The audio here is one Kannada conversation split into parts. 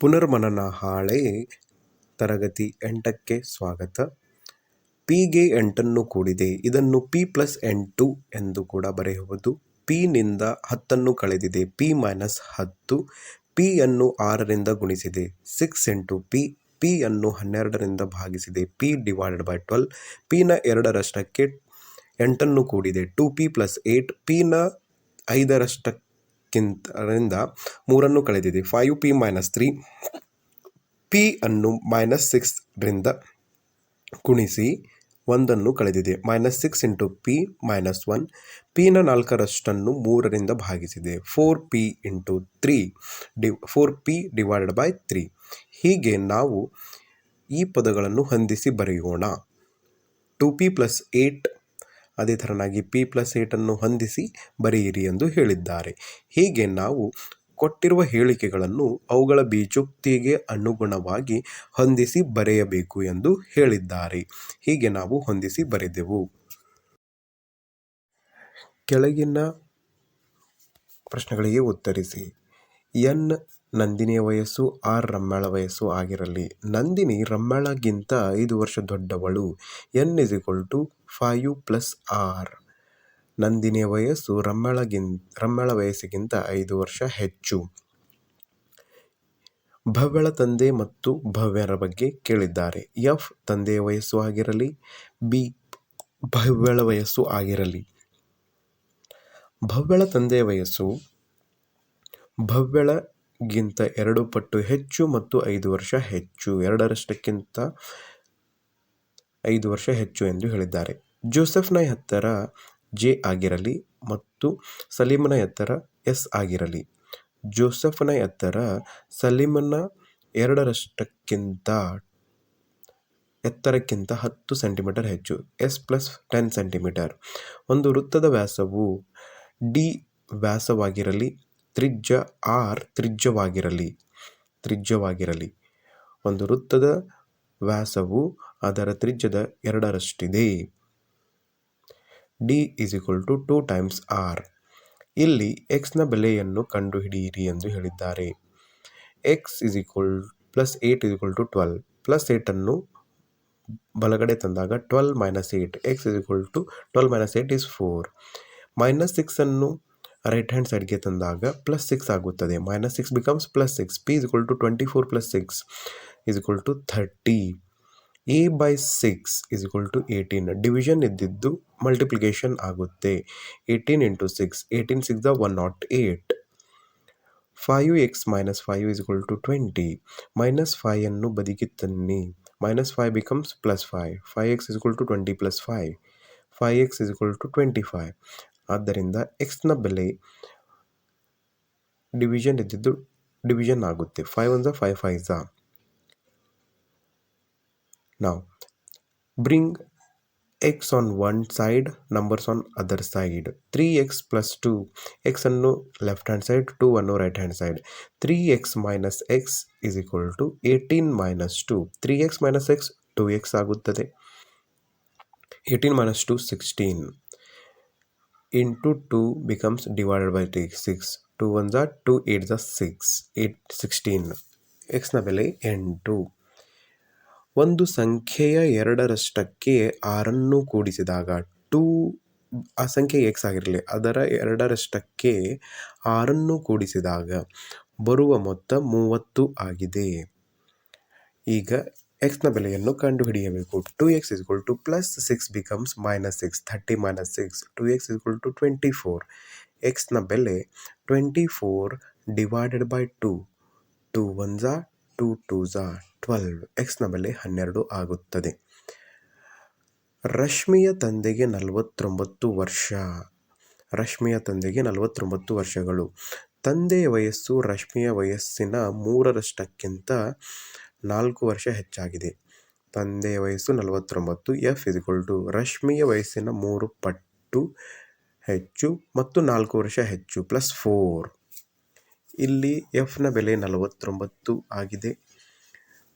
ಪುನರ್ಮನನ ಹಾಳೆ, ತರಗತಿ ಎಂಟಕ್ಕೆ ಸ್ವಾಗತ. ಪಿಗೆ ಎಂಟನ್ನು ಕೂಡಿದೆ. ಇದನ್ನು ಪಿ ಪ್ಲಸ್ ಎಂಟು ಎಂದು ಕೂಡ ಬರೆಯುವುದು ಪಿನಿಂದ ಹತ್ತನ್ನು ಕಳೆದಿದೆ. ಪಿ ಮೈನಸ್ ಹತ್ತು. ಪಿಯನ್ನು ಆರರಿಂದ ಗುಣಿಸಿದೆ. Six into P. ಪಿಯನ್ನು ಹನ್ನೆರಡರಿಂದ ಭಾಗಿಸಿದೆ. P divided by twelve. ಪಿನ ಎರಡರಷ್ಟಕ್ಕೆ ಎಂಟನ್ನು ಕೂಡಿದೆ. Two P plus eight. ಪಿನ ಐದರಷ್ಟಕ್ಕಿಂತರಿಂದ ಮೂರನ್ನು ಕಳೆದಿದೆ. Five P minus three P ಅನ್ನು ಮೈನಸ್ ಸಿಕ್ಸ್ರಿಂದ ಗುಣಿಸಿ ಒಂದನ್ನು ಕಳೆದಿದೆ. Minus six into P minus one ಪಿನ ನಾಲ್ಕರಷ್ಟನ್ನು ಮೂರರಿಂದ ಭಾಗಿಸಿದೆ. Four P into three D four P divided by three ಹೀಗೆ ನಾವು ಈ ಪದಗಳನ್ನು ಹೊಂದಿಸಿ ಬರೆಯೋಣ. ಟು ಪಿ ಪ್ಲಸ್ ಏಟ್ ಅದೇ ಥರನಾಗಿ ಪಿ ಪ್ಲಸ್ ಏಟನ್ನು ಹೊಂದಿಸಿ ಬರೆಯಿರಿ ಎಂದು ಹೇಳಿದ್ದಾರೆ. ಹೀಗೆ ನಾವು ಕೊಟ್ಟಿರುವ ಹೇಳಿಕೆಗಳನ್ನು ಅವುಗಳ ಬೀಜೋಕ್ತಿಗೆ ಅನುಗುಣವಾಗಿ ಹೊಂದಿಸಿ ಬರೆಯಬೇಕು ಎಂದು ಹೇಳಿದ್ದಾರೆ. ಹೀಗೆ ನಾವು ಹೊಂದಿಸಿ ಬರೆದೆವು. ಕೆಳಗಿನ ಪ್ರಶ್ನೆಗಳಿಗೆ ಉತ್ತರಿಸಿ. ಎನ್ ನಂದಿನಿಯ ವಯಸ್ಸು ಆರ್ ರಮ್ಯಾಳ ವಯಸ್ಸು ಆಗಿರಲಿ. ನಂದಿನಿ ರಮ್ಯಾಳಗಿಂತ ಐದು ವರ್ಷ ದೊಡ್ಡವಳು. N is equal to five plus R. ನಂದಿನಿಯ ವಯಸ್ಸು ರಮ್ಯಾಳಗಿನ್ ರಮ್ಯಾಳ ವಯಸ್ಸಿಗಿಂತ ಐದು ವರ್ಷ ಹೆಚ್ಚು. ಭವ್ಯಳ ತಂದೆ ಮತ್ತು ಭವ್ಯರ ಬಗ್ಗೆ ಕೇಳಿದ್ದಾರೆ. ಎಫ್ ತಂದೆಯ ವಯಸ್ಸು ಆಗಿರಲಿ, ಬಿ ಭವ್ಯಳ ವಯಸ್ಸು ಆಗಿರಲಿ. ಭವ್ಯಳ ತಂದೆಯ ವಯಸ್ಸು ಭವ್ಯಳಗಿಂತ ಎರಡು ಪಟ್ಟು ಹೆಚ್ಚು ಮತ್ತು ಐದು ವರ್ಷ ಹೆಚ್ಚು. ಎರಡರಷ್ಟಕ್ಕಿಂತ ಐದು ವರ್ಷ ಹೆಚ್ಚು ಎಂದು ಹೇಳಿದ್ದಾರೆ. ಜೋಸೆಫ್ನ ಎತ್ತರ ಜೆ ಆಗಿರಲಿ ಮತ್ತು ಸಲೀಮನ ಎತ್ತರ ಎಸ್ ಆಗಿರಲಿ. ಜೋಸೆಫ್ನ ಎತ್ತರ ಸಲೀಮನ ಎರಡರಷ್ಟಕ್ಕಿಂತ, ಎತ್ತರಕ್ಕಿಂತ ಹತ್ತು ಸೆಂಟಿಮೀಟರ್ ಹೆಚ್ಚು. S plus ten centimetre. ಒಂದು ವೃತ್ತದ ವ್ಯಾಸವು ಡಿ ವ್ಯಾಸವಾಗಿರಲಿ ತ್ರಿಜ್ಯ ಆರ್ ತ್ರಿಜ್ಯವಾಗಿರಲಿ ತ್ರಿಜ್ಯವಾಗಿರಲಿ. ಒಂದು ವೃತ್ತದ ವ್ಯಾಸವು ಅದರ ತ್ರಿಜ್ಯದ ಎರಡರಷ್ಟಿದೆ. D is equal to two times R. ಇಲ್ಲಿ ಎಕ್ಸ್ನ ಬೆಲೆಯನ್ನು ಕಂಡುಹಿಡಿಯಿರಿ ಎಂದು ಹೇಳಿದ್ದಾರೆ. X is equal plus eight is equal to twelve. Plus ಏಯ್ಟನ್ನು ಬಲಗಡೆ ತಂದಾಗ twelve minus eight. X is equal to twelve minus eight is four. Minus ಸಿಕ್ಸನ್ನು right hand ಸೈಡ್ಗೆ ತಂದಾಗ ಪ್ಲಸ್ ಸಿಕ್ಸ್ ಆಗುತ್ತದೆ. Minus six becomes plus six P is equal to twenty four plus six is equal to thirty a by six is equal to eighteen division ಇದ್ದಿದ್ದು ಮಲ್ಟಿಪ್ಲಿಕೇಶನ್ ಆಗುತ್ತೆ. Eighteen into six eighteen six the one not eight five x minus five is equal to twenty minus ಫೈಯನ್ನು ಬದಿಗೆ ತನ್ನಿ. Minus five becomes plus five five x is equal to twenty plus five five x is equal to twenty five ಆದ್ದರಿಂದ ಎಕ್ಸ್ನ ಬೆಲೆ ಡಿವಿಷನ್ ಇದ್ದಿದ್ದು ಡಿವಿಷನ್ ಆಗುತ್ತೆ. ಫೈವ್ ಒನ್ ಫೈವ್ ಫೈವ್ ನಾವು bring x on one side numbers on other side three x plus two ಎಕ್ಸನ್ನು left hand side two ಅನ್ನು right hand side three x minus x is equal to eighteen minus two three x minus x two x ಆಗುತ್ತದೆ. Eighteen minus two sixteen two becomes divided by T six two one ಝ two eight ಝ ಸಿಕ್ಸ್ ಏಟ್ ಸಿಕ್ಸ್ಟೀನ್ ಎಕ್ಸ್ನ ಬೆಲೆ ಎಂಟು. ಒಂದು ಸಂಖ್ಯೆಯ ಎರಡರಷ್ಟಕ್ಕೆ ಆರನ್ನು ಕೂಡಿಸಿದಾಗ ಟೂ, ಆ ಸಂಖ್ಯೆ ಎಕ್ಸ್ ಆಗಿರಲಿ, ಅದರ ಎರಡರಷ್ಟಕ್ಕೆ ಆರನ್ನು ಕೂಡಿಸಿದಾಗ ಬರುವ ಮೊತ್ತ ಮೂವತ್ತು ಆಗಿದೆ. ಈಗ ಎಕ್ಸ್ನ ಬೆಲೆಯನ್ನು ಕಂಡುಹಿಡಿಯಬೇಕು. Two x is equal to plus six becomes minus six thirty minus six two x is equal to twenty four ಎಕ್ಸ್ನ ಬೆಲೆ twenty four divided by two two one Jha two ಝಾ ಟ್ವೆಲ್ವ್ ಎಕ್ಸ್ನ ಬೆಲೆ ಹನ್ನೆರಡು ಆಗುತ್ತದೆ. ರಶ್ಮಿಯ ತಂದೆಗೆ ನಲವತ್ತೊಂಬತ್ತು ವರ್ಷ. ರಶ್ಮಿಯ ತಂದೆಗೆ ನಲವತ್ತೊಂಬತ್ತು ವರ್ಷಗಳು. ತಂದೆಯ ವಯಸ್ಸು ರಶ್ಮಿಯ ವಯಸ್ಸಿನ ಮೂರರಷ್ಟಕ್ಕಿಂತ ನಾಲ್ಕು ವರ್ಷ ಹೆಚ್ಚಾಗಿದೆ. ತಂದೆಯ ವಯಸ್ಸು ನಲವತ್ತೊಂಬತ್ತು, ಎಫ್ ಇಸ್ಕೊಲ್ ಟು ರಶ್ಮಿಯ ವಯಸ್ಸಿನ ಮೂರು ಪಟ್ಟು ಹೆಚ್ಚು ಮತ್ತು ನಾಲ್ಕು ವರ್ಷ ಹೆಚ್ಚು ಪ್ಲಸ್ ಫೋರ್. ಇಲ್ಲಿ ಎಫ್ನ ಬೆಲೆ ನಲವತ್ತೊಂಬತ್ತು ಆಗಿದೆ.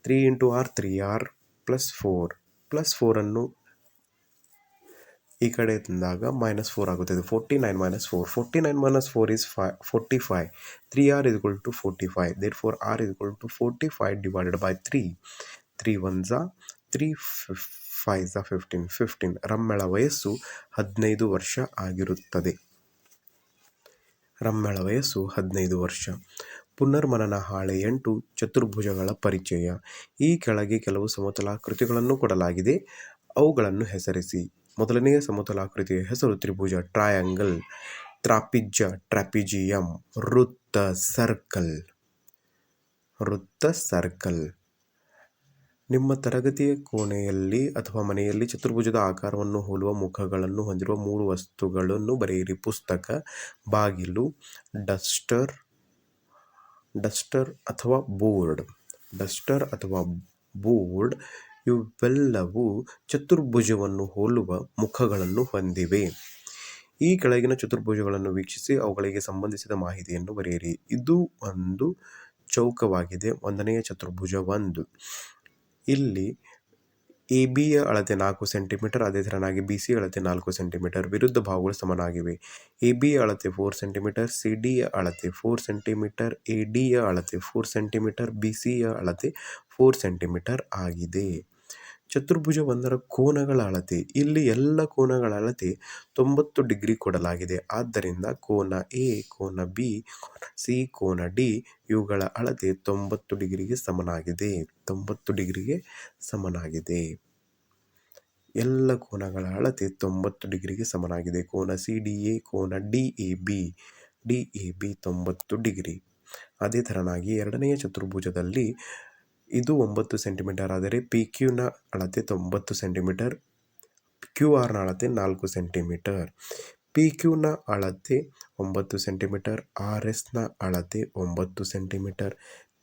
Three into R, three R plus four. Plus ಫೋರನ್ನು ಈ ಕಡೆ ತಂದಾಗ ಮೈನಸ್ ಫೋರ್ ಆಗುತ್ತದೆ forty nine minus four forty nine minus four is five forty five three R is to forty five therefore R is to forty five divided by three three one three five ಝ fifteen fifteen ರಮ್ಮೆಳ ವಯಸ್ಸು ಹದಿನೈದು ವರ್ಷ ಆಗಿರುತ್ತದೆ. ರಮ್ಮೆಳ ವಯಸ್ಸು ಹದಿನೈದು ವರ್ಷ. ಪುನರ್ಮನನ ಹಾಳೆ ಎಂಟು ಚತುರ್ಭುಜಗಳ ಪರಿಚಯ. ಈ ಕೆಳಗೆ ಕೆಲವು ಸಮತಲಾಕೃತಿಗಳನ್ನು ಕೊಡಲಾಗಿದೆ. ಅವುಗಳನ್ನು ಹೆಸರಿಸಿ. ಮೊದಲನೆಯ ಸಮತಲಾಕೃತಿಯ ಹೆಸರು ತ್ರಿಭುಜ ಟ್ರಯಾಂಗಲ್ ತ್ರಾಪಿಜ್ಯ ಟ್ರಾಪಿಜಿಯಂ ವೃತ್ತ ಸರ್ಕಲ್ ವೃತ್ತ ಸರ್ಕಲ್ ನಿಮ್ಮ ತರಗತಿಯ ಕೋಣೆಯಲ್ಲಿ ಅಥವಾ ಮನೆಯಲ್ಲಿ ಚತುರ್ಭುಜದ ಆಕಾರವನ್ನು ಹೋಲುವ ಮುಖಗಳನ್ನು ಹೊಂದಿರುವ ಮೂರು ವಸ್ತುಗಳನ್ನು ಬರೆಯಿರಿ. ಪುಸ್ತಕ, ಬಾಗಿಲು, ಡಸ್ಟರ್ ಡಸ್ಟರ್ ಅಥವಾ ಬೋರ್ಡ್. ಡಸ್ಟರ್ ಅಥವಾ ಬೋರ್ಡ್ ಇವೆಲ್ಲವೂ ಚತುರ್ಭುಜವನ್ನು ಹೋಲುವ ಮುಖಗಳನ್ನು ಹೊಂದಿವೆ. ಈ ಕೆಳಗಿನ ಚತುರ್ಭುಜಗಳನ್ನು ವೀಕ್ಷಿಸಿ ಅವುಗಳಿಗೆ ಸಂಬಂಧಿಸಿದ ಮಾಹಿತಿಯನ್ನು ಬರೆಯಿರಿ. ಇದು ಒಂದು ಚೌಕವಾಗಿದೆ. ಒಂದನೆಯ ಚತುರ್ಭುಜ ಒಂದು. ಇಲ್ಲಿ ಎ ಬಿಯ ಅಳತೆ ನಾಲ್ಕು ಸೆಂಟಿಮೀಟರ್, ಅದೇ ಥರನಾಗಿ ಬಿ ಸಿ ಅಳತೆ ನಾಲ್ಕು ಸೆಂಟಿಮೀಟರ್, ವಿರುದ್ಧ ಭಾವಗಳು ಸಮನಾಗಿವೆ. ಎ ಬಿಯ ಅಳತೆ ಫೋರ್ ಸೆಂಟಿಮೀಟರ್, ಸಿ ಡಿಯ ಅಳತೆ ಫೋರ್ ಸೆಂಟಿಮೀಟರ್, ಎ ಡಿಯ ಅಳತೆ ಫೋರ್ ಸೆಂಟಿಮೀಟರ್, ಬಿ ಸಿಯ ಅಳತೆ ಫೋರ್ ಸೆಂಟಿಮೀಟರ್ ಆಗಿದೆ. ಚತುರ್ಭುಜ ಒಂದರ ಕೋನಗಳ ಅಳತೆ. ಇಲ್ಲಿ ಎಲ್ಲ ಕೋನಗಳ ಅಳತೆ ತೊಂಬತ್ತು ಡಿಗ್ರಿ ಕೊಡಲಾಗಿದೆ. ಆದ್ದರಿಂದ ಕೋನ ಎ ಕೋನ ಬಿ ಕೋನ ಸಿ ಕೋನ ಡಿ ಇವುಗಳ ಅಳತೆ ತೊಂಬತ್ತು ಡಿಗ್ರಿಗೆ ಸಮನಾಗಿದೆ. ತೊಂಬತ್ತು ಡಿಗ್ರಿಗೆ ಸಮನಾಗಿದೆ. ಎಲ್ಲ ಕೋನಗಳ ಅಳತೆ ತೊಂಬತ್ತು ಡಿಗ್ರಿಗೆ ಸಮನಾಗಿದೆ. ಕೋನ ಸಿ ಡಿ ಎ ಕೋನ D A B D A B ತೊಂಬತ್ತು ಡಿಗ್ರಿ. ಅದೇ ಥರನಾಗಿ ಎರಡನೆಯ ಚತುರ್ಭುಜದಲ್ಲಿ ಇದು ಒಂಬತ್ತು ಸೆಂಟಿಮೀಟರ್, ಆದರೆ ಪಿ ಕ್ಯೂನ ಅಳತೆ ತೊಂಬತ್ತು ಸೆಂಟಿಮೀಟರ್ ಕ್ಯೂ ಆರ್ನ ಅಳತೆ ನಾಲ್ಕು ಸೆಂಟಿಮೀಟರ್. ಪಿ ಕ್ಯೂನ ಅಳತೆ ಒಂಬತ್ತು ಸೆಂಟಿಮೀಟರ್ ಆರ್ ಎಸ್ನ ಅಳತೆ ಒಂಬತ್ತು ಸೆಂಟಿಮೀಟರ್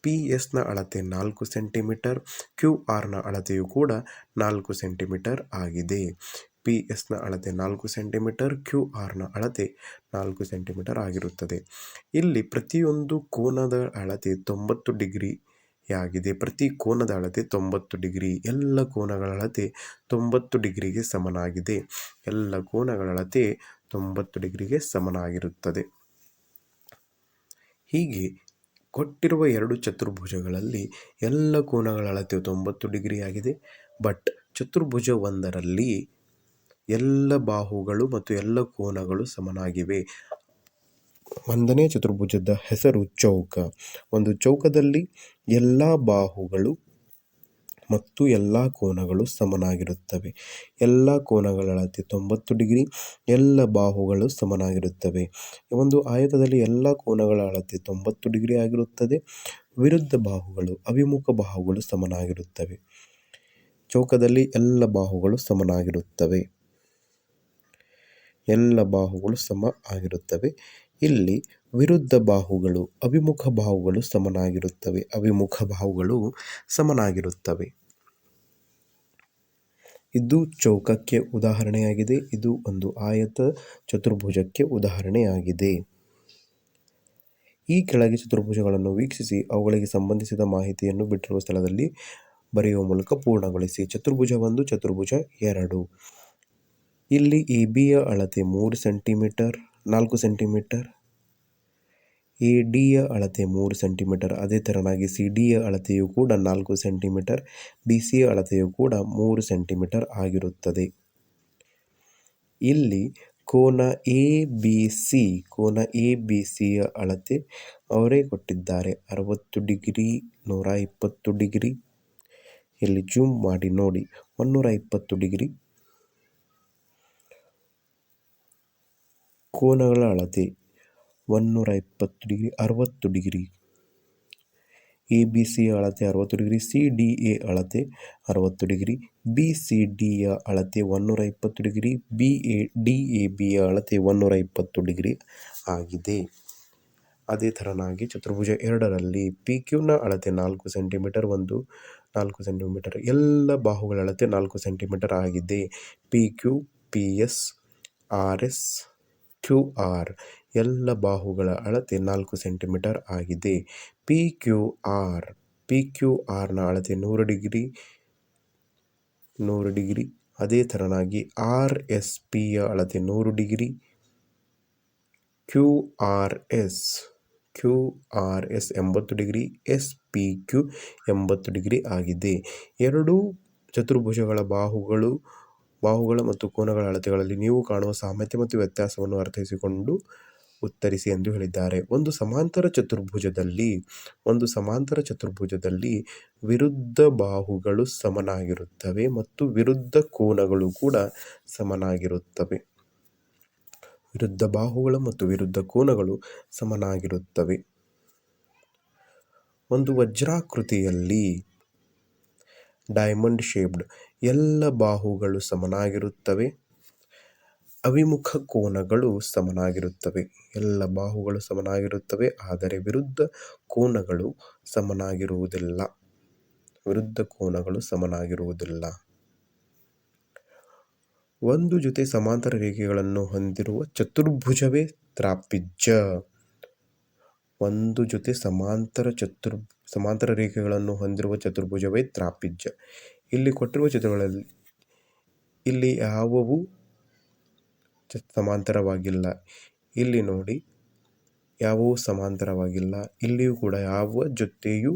ಪಿ ಎಸ್ನ ಅಳತೆ ನಾಲ್ಕು ಸೆಂಟಿಮೀಟರ್ ಕ್ಯೂ ಆರ್ನ ಅಳತೆಯು ಕೂಡ ನಾಲ್ಕು ಸೆಂಟಿಮೀಟರ್ ಆಗಿದೆ. ಪಿ ಎಸ್ನ ಅಳತೆ ನಾಲ್ಕು ಸೆಂಟಿಮೀಟರ್ ಕ್ಯೂ ಆರ್ನ ಅಳತೆ ನಾಲ್ಕು ಸೆಂಟಿಮೀಟರ್ ಆಗಿರುತ್ತದೆ. ಇಲ್ಲಿ ಪ್ರತಿಯೊಂದು ಕೋನದ ಅಳತೆ ತೊಂಬತ್ತು ಡಿಗ್ರಿ ಯಾಗಿದೆ ಪ್ರತಿ ಕೋನದ ಅಳತೆ ತೊಂಬತ್ತು ಡಿಗ್ರಿ. ಎಲ್ಲ ಕೋನಗಳ ಅಳತೆ ತೊಂಬತ್ತು ಡಿಗ್ರಿಗೆ ಸಮನಾಗಿದೆ. ಎಲ್ಲ ಕೋನಗಳ ಅಳತೆ ತೊಂಬತ್ತು ಡಿಗ್ರಿಗೆ ಸಮನಾಗಿರುತ್ತದೆ. ಹೀಗೆ ಕೊಟ್ಟಿರುವ ಎರಡು ಚತುರ್ಭುಜಗಳಲ್ಲಿ ಎಲ್ಲ ಕೋನಗಳ ಅಳತೆ ತೊಂಬತ್ತು ಡಿಗ್ರಿ ಆಗಿದೆ. ಬಟ್ ಚತುರ್ಭುಜ ಒಂದರಲ್ಲಿ ಎಲ್ಲ ಬಾಹುಗಳು ಮತ್ತು ಎಲ್ಲ ಕೋನಗಳು ಸಮನಾಗಿವೆ. ಒಂದನೇ ಚತುರ್ಭುಜದ ಹೆಸರು ಚೌಕ. ಒಂದು ಚೌಕದಲ್ಲಿ ಎಲ್ಲ ಬಾಹುಗಳು ಮತ್ತು ಎಲ್ಲ ಕೋನಗಳು ಸಮನಾಗಿರುತ್ತವೆ. ಎಲ್ಲ ಕೋನಗಳ ಅಳತೆ ತೊಂಬತ್ತು ಡಿಗ್ರಿ, ಎಲ್ಲ ಬಾಹುಗಳು ಸಮನಾಗಿರುತ್ತವೆ. ಒಂದು ಆಯತದಲ್ಲಿ ಎಲ್ಲ ಕೋನಗಳ ಅಳತೆ ತೊಂಬತ್ತು ಡಿಗ್ರಿ ಆಗಿರುತ್ತದೆ. ವಿರುದ್ಧ ಬಾಹುಗಳು, ಅಭಿಮುಖ ಬಾಹುಗಳು ಸಮನಾಗಿರುತ್ತವೆ. ಚೌಕದಲ್ಲಿ ಎಲ್ಲ ಬಾಹುಗಳು ಸಮನಾಗಿರುತ್ತವೆ. ಎಲ್ಲ ಬಾಹುಗಳು ಸಮ ಆಗಿರುತ್ತವೆ. ಇಲ್ಲಿ ವಿರುದ್ಧ ಬಾಹುಗಳು, ಅಭಿಮುಖ ಬಾಹುಗಳು ಸಮನಾಗಿರುತ್ತವೆ. ಅಭಿಮುಖ ಬಾಹುಗಳು ಸಮನಾಗಿರುತ್ತವೆ. ಇದು ಚೌಕಕ್ಕೆ ಉದಾಹರಣೆಯಾಗಿದೆ. ಇದು ಒಂದು ಆಯತ ಚತುರ್ಭುಜಕ್ಕೆ ಉದಾಹರಣೆಯಾಗಿದೆ. ಈ ಕೆಳಗೆ ಚತುರ್ಭುಜಗಳನ್ನು ವೀಕ್ಷಿಸಿ, ಅವುಗಳಿಗೆ ಸಂಬಂಧಿಸಿದ ಮಾಹಿತಿಯನ್ನು ಬಿಟ್ಟಿರುವ ಸ್ಥಳದಲ್ಲಿ ಬರೆಯುವ ಮೂಲಕ ಪೂರ್ಣಗೊಳಿಸಿ. ಚತುರ್ಭುಜ ಒಂದು, ಚತುರ್ಭುಜ ಎರಡು. ಇಲ್ಲಿ ಎ ಬಿಯ ಅಳತೆ ಮೂರು ಸೆಂಟಿಮೀಟರ್. ನಾಲ್ಕು ಸೆಂಟಿಮೀಟರ್. ಎ ಡಿಯ ಅಳತೆ ಮೂರು ಸೆಂಟಿಮೀಟರ್. ಅದೇ ಥರನಾಗಿ ಸಿ ಡಿಯ ಅಳತೆಯು ಕೂಡ ನಾಲ್ಕು ಸೆಂಟಿಮೀಟರ್. ಬಿ ಸಿಯ ಅಳತೆಯು ಕೂಡ ಮೂರು ಸೆಂಟಿಮೀಟರ್ ಆಗಿರುತ್ತದೆ. ಇಲ್ಲಿ ಕೋನ ಎ ಬಿ ಸಿ ಕೋನ ಎ ಬಿ ಸಿಯ ಅಳತೆ ಅವರೇ ಕೊಟ್ಟಿದ್ದಾರೆ. ಅರವತ್ತು ಡಿಗ್ರಿ, ನೂರ ಇಪ್ಪತ್ತು ಡಿಗ್ರಿ. ಇಲ್ಲಿ ಜೂಮ್ ಮಾಡಿ ನೋಡಿ. ಒನ್ನೂರ ಇಪ್ಪತ್ತು ಡಿಗ್ರಿ. ಕೋನಗಳ ಅಳತೆ ಒನ್ನೂರ ಇಪ್ಪತ್ತು ಡಿಗ್ರಿ, ಅರವತ್ತು ಡಿಗ್ರಿ. ಎ, ಬಿ, ಸಿ ಅಳತೆ ಅರವತ್ತು ಡಿಗ್ರಿ, ಸಿ, ಡಿ, ಎ ಅಳತೆ ಅರವತ್ತು ಡಿಗ್ರಿ. ಬಿ, ಸಿ ಡಿಯ ಅಳತೆ ಒನ್ನೂರ ಇಪ್ಪತ್ತು degree. B, A, D, A ಬಿಯ ಅಳತೆ ಒನ್ನೂರ ಇಪ್ಪತ್ತು ಡಿಗ್ರಿ ಆಗಿದೆ. ಅದೇ ಥರನಾಗಿ ಚತುರ್ಭುಜ ಎರಡರಲ್ಲಿ ಪಿ ಕ್ಯೂನ ಅಳತೆ ನಾಲ್ಕು ಸೆಂಟಿಮೀಟರ್ ಒಂದು, ನಾಲ್ಕು ಸೆಂಟಿಮೀಟರ್ ಎಲ್ಲ ಬಾಹುಗಳ ಅಳತೆ ನಾಲ್ಕು ಸೆಂಟಿಮೀಟರ್ ಆಗಿದೆ. P, Q, P, S, R, S Q R ಎಲ್ಲ ಬಾಹುಗಳ ಅಳತೆ ನಾಲ್ಕು ಸೆಂಟಿಮೀಟರ್ ಆಗಿದೆ. P Q R P Q ಆರ್ನ ಅಳತೆ ನೂರು ಡಿಗ್ರಿ ನೂರು ಡಿಗ್ರಿ. ಅದೇ ಥರನಾಗಿ ಆರ್ ಎಸ್ ಪಿಯ ಅಳತೆ ನೂರು degree. Q R S Q R S ಎಂಬತ್ತು ಡಿಗ್ರಿ. ಎಸ್ ಪಿ ಕ್ಯೂ ಎಂಬತ್ತು ಡಿಗ್ರಿ ಆಗಿದೆ. ಎರಡೂ ಚತುರ್ಭುಜಗಳ ಬಾಹುಗಳು ಬಾಹುಗಳ ಮತ್ತು ಕೋನಗಳ ಅಳತೆಗಳಲ್ಲಿ ನೀವು ಕಾಣುವ ಸಾಮ್ಯತೆ ಮತ್ತು ವ್ಯತ್ಯಾಸವನ್ನು ಅರ್ಥೈಸಿಕೊಂಡು ಉತ್ತರಿಸಿ ಎಂದು ಹೇಳಿದ್ದಾರೆ. ಒಂದು ಸಮಾಂತರ ಚತುರ್ಭುಜದಲ್ಲಿ, ಒಂದು ಸಮಾಂತರ ಚತುರ್ಭುಜದಲ್ಲಿ ವಿರುದ್ಧ ಬಾಹುಗಳು ಸಮನಾಗಿರುತ್ತವೆ ಮತ್ತು ವಿರುದ್ಧ ಕೋನಗಳು ಕೂಡ ಸಮನಾಗಿರುತ್ತವೆ. ವಿರುದ್ಧ ಬಾಹುಗಳು ಮತ್ತು ವಿರುದ್ಧ ಕೋನಗಳು ಸಮನಾಗಿರುತ್ತವೆ. ಒಂದು ವಜ್ರಾಕೃತಿಯಲ್ಲಿ ಡೈಮಂಡ್ ಶೇಪ್ಡ್ ಎಲ್ಲ ಬಾಹುಗಳು ಸಮನಾಗಿರುತ್ತವೆ. ಅವಿಮುಖ ಕೋನಗಳು ಸಮನಾಗಿರುತ್ತವೆ. ಎಲ್ಲ ಬಾಹುಗಳು ಸಮನಾಗಿರುತ್ತವೆ, ಆದರೆ ವಿರುದ್ಧ ಕೋನಗಳು ಸಮನಾಗಿರುವುದಿಲ್ಲ. ವಿರುದ್ಧ ಕೋನಗಳು ಸಮನಾಗಿರುವುದಿಲ್ಲ. ಒಂದು ಜೊತೆ ಸಮಾಂತರ ರೇಖೆಗಳನ್ನು ಹೊಂದಿರುವ ಚತುರ್ಭುಜವೇ ತ್ರಾಪಿಜ್ಯ. ಒಂದು ಜೊತೆ ಸಮಾಂತರ ಚತುರ್ ಸಮಾಂತರ ರೇಖೆಗಳನ್ನು ಹೊಂದಿರುವ ಚತುರ್ಭುಜವೇ ತ್ರಾಪಿಜ್ಯ. ಇಲ್ಲಿ ಕೊಟ್ಟಿರುವ ಚಿತ್ರಗಳಲ್ಲಿ ಇಲ್ಲಿ ಯಾವುವು ಸಮಾಂತರವಾಗಿಲ್ಲ. ಇಲ್ಲಿ ನೋಡಿ, ಯಾವುವು ಸಮಾಂತರವಾಗಿಲ್ಲ. ಇಲ್ಲಿಯೂ ಕೂಡ ಯಾವ ಜೊತೆಯೂ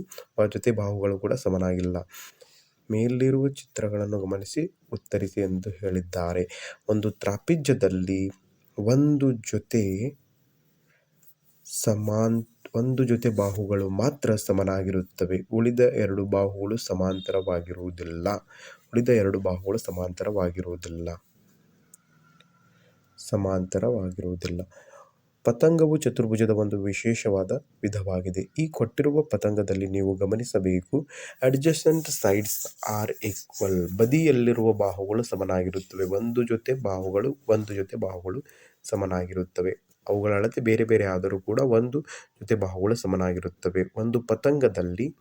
ಜೊತೆ ಬಾಹುಗಳು ಕೂಡ ಸಮನಾಗಿಲ್ಲ. ಮೇಲಿರುವ ಚಿತ್ರಗಳನ್ನು ಗಮನಿಸಿ, ಉತ್ತರಿಸಿ ಎಂದು ಹೇಳಿದ್ದಾರೆ. ಒಂದು ತ್ರಾಪಿಜ್ಯದಲ್ಲಿ ಒಂದು ಜೊತೆ ಸಮಾನ್ ಒಂದು ಜೊತೆ ಬಾಹುಗಳು ಮಾತ್ರ ಸಮನಾಗಿರುತ್ತವೆ. ಉಳಿದ ಎರಡು ಬಾಹುಗಳು ಸಮಾಂತರವಾಗಿರುವುದಿಲ್ಲ. ಉಳಿದ ಎರಡು ಬಾಹುಗಳು ಸಮಾಂತರವಾಗಿರುವುದಿಲ್ಲ. ಸಮಾಂತರವಾಗಿರುವುದಿಲ್ಲ. ಪತಂಗವು ಚತುರ್ಭುಜದ ಒಂದು ವಿಶೇಷವಾದ ವಿಧವಾಗಿದೆ. ಈ ಕೊಟ್ಟಿರುವ ಪತಂಗದಲ್ಲಿ ನೀವು ಗಮನಿಸಬೇಕು. Adjacent sides are equal. ಬದಿಯಲ್ಲಿರುವ ಬಾಹುಗಳು ಸಮನಾಗಿರುತ್ತವೆ. ಒಂದು ಜೊತೆ ಬಾಹುಗಳು, ಒಂದು ಜೊತೆ ಬಾಹುಗಳು ಸಮನಾಗಿರುತ್ತವೆ. ಅವುಗಳ ಅಳತೆ ಬೇರೆ ಬೇರೆ ಆದರೂ ಕೂಡ ಒಂದು ಜೊತೆ ಬಾಹುಗಳು ಸಮನಾಗಿರುತ್ತವೆ. ಒಂದು ಪತಂಗದಲ್ಲಿ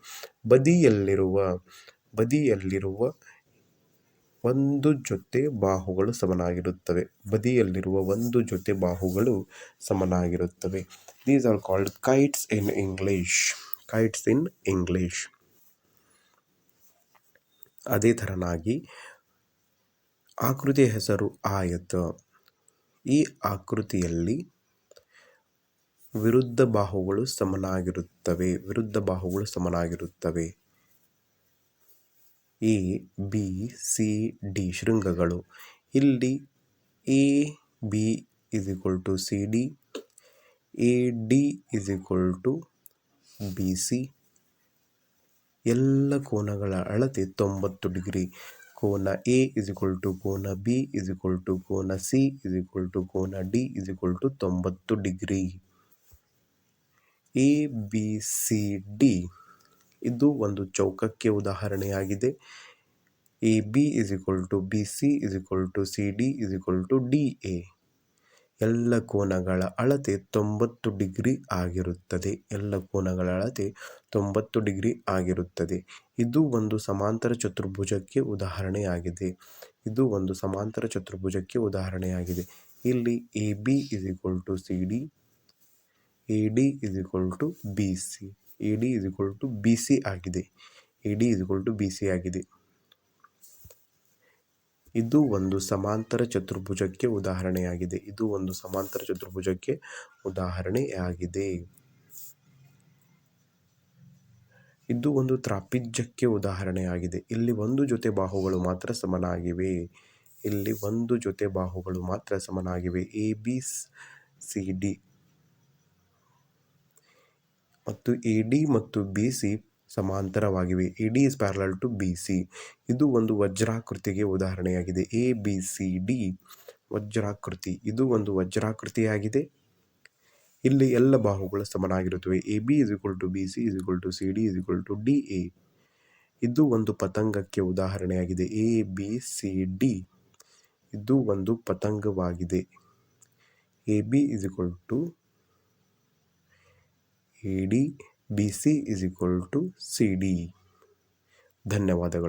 ಬದಿಯಲ್ಲಿರುವ ಬದಿಯಲ್ಲಿರುವ ಒಂದು ಜೊತೆ ಬಾಹುಗಳು ಸಮನಾಗಿರುತ್ತವೆ. ಬದಿಯಲ್ಲಿರುವ ಒಂದು ಜೊತೆ ಬಾಹುಗಳು ಸಮನಾಗಿರುತ್ತವೆ. These are called kites in English kites in English ಅದೇ ಥರನಾಗಿ ಆಕೃತಿಯ ಹೆಸರು ಆಯತ. ಈ ಆಕೃತಿಯಲ್ಲಿ ವಿರುದ್ಧ ಬಾಹುಗಳು ಸಮನಾಗಿರುತ್ತವೆ. ವಿರುದ್ಧ ಬಾಹುಗಳು ಸಮನಾಗಿರುತ್ತವೆ. ಎ, ಬಿ, ಸಿ, ಡಿ ಶೃಂಗಗಳು. ಇಲ್ಲಿ A, B is equal to C, D. A, D is equal to B, C. ಎಲ್ಲ ಕೋನಗಳ ಅಳತೆ ತೊಂಬತ್ತು ಡಿಗ್ರಿ. ಕೋನ ಎ ಇಸ್ ಈಕ್ವಲ್ ಟು ಕೋನ ಬಿ ಇಸ್ ಈಕ್ವಲ್ ಟು ಕೋನ ಸಿ ಇಸ್ ಈಕ್ವಲ್ ಟು ಕೋನ ಡಿ ಇಸ್ ಈಕ್ವಲ್ ಟು ತೊಂಬತ್ತು degree. A B C D ಇದು ಒಂದು ಚೌಕಕ್ಕೆ ಉದಾಹರಣೆಯಾಗಿದೆ. A B is equal to B C is equal to C D is equal to D A ಎಲ್ಲ ಕೋನಗಳ ಅಳತೆ ತೊಂಬತ್ತು ಡಿಗ್ರಿ ಆಗಿರುತ್ತದೆ. ಎಲ್ಲ ಕೋನಗಳ ಅಳತೆ ತೊಂಬತ್ತು ಡಿಗ್ರಿ ಆಗಿರುತ್ತದೆ. ಇದು ಒಂದು ಸಮಾಂತರ ಚತುರ್ಭುಜಕ್ಕೆ ಉದಾಹರಣೆಯಾಗಿದೆ. ಇದು ಒಂದು ಸಮಾಂತರ ಚತುರ್ಭುಜಕ್ಕೆ ಉದಾಹರಣೆಯಾಗಿದೆ. ಇಲ್ಲಿ A B is equal to C D A D is equal to B C A D is equal to B C ಆಗಿದೆ. A D is equal to B C ಆಗಿದೆ. ಇದು ಒಂದು ಸಮಾಂತರ ಚತುರ್ಭುಜಕ್ಕೆ ಉದಾಹರಣೆಯಾಗಿದೆ. ಇದು ಒಂದು ಸಮಾಂತರ ಚತುರ್ಭುಜಕ್ಕೆ ಉದಾಹರಣೆಯಾಗಿದೆ ಇದು ಒಂದು ತ್ರಾಪಿಜ್ಯಕ್ಕೆ ಉದಾಹರಣೆಯಾಗಿದೆ ಇಲ್ಲಿ ಒಂದು ಜೊತೆ ಬಾಹುಗಳು ಮಾತ್ರ ಸಮನಾಗಿವೆ. ಇಲ್ಲಿ ಒಂದು ಜೊತೆ ಬಾಹುಗಳು ಮಾತ್ರ ಸಮನಾಗಿವೆ. ಎ ಬಿ ಸಿ ಡಿ ಮತ್ತು ಎ ಡಿ ಮತ್ತು B C ಸಮಾಂತರವಾಗಿವೆ. A D is parallel to B C ಇದು ಒಂದು ವಜ್ರಾಕೃತಿಗೆ ಉದಾಹರಣೆಯಾಗಿದೆ. ಎ ಬಿ ಸಿ ಡಿ ವಜ್ರಾಕೃತಿ. ಇದು ಒಂದು ವಜ್ರಾಕೃತಿಯಾಗಿದೆ. ಇಲ್ಲಿ ಎಲ್ಲ ಬಾಹುಗಳು ಸಮನಾಗಿರುತ್ತವೆ. A B is equal to B C is equal to C D is equal to D A ಇದು ಒಂದು ಪತಂಗಕ್ಕೆ ಉದಾಹರಣೆಯಾಗಿದೆ. ಎ ಬಿ ಸಿ ಡಿ ಇದು ಒಂದು ಪತಂಗವಾಗಿದೆ. A B is equal to A D B C is equal to C D ಧನ್ಯವಾದಗಳು.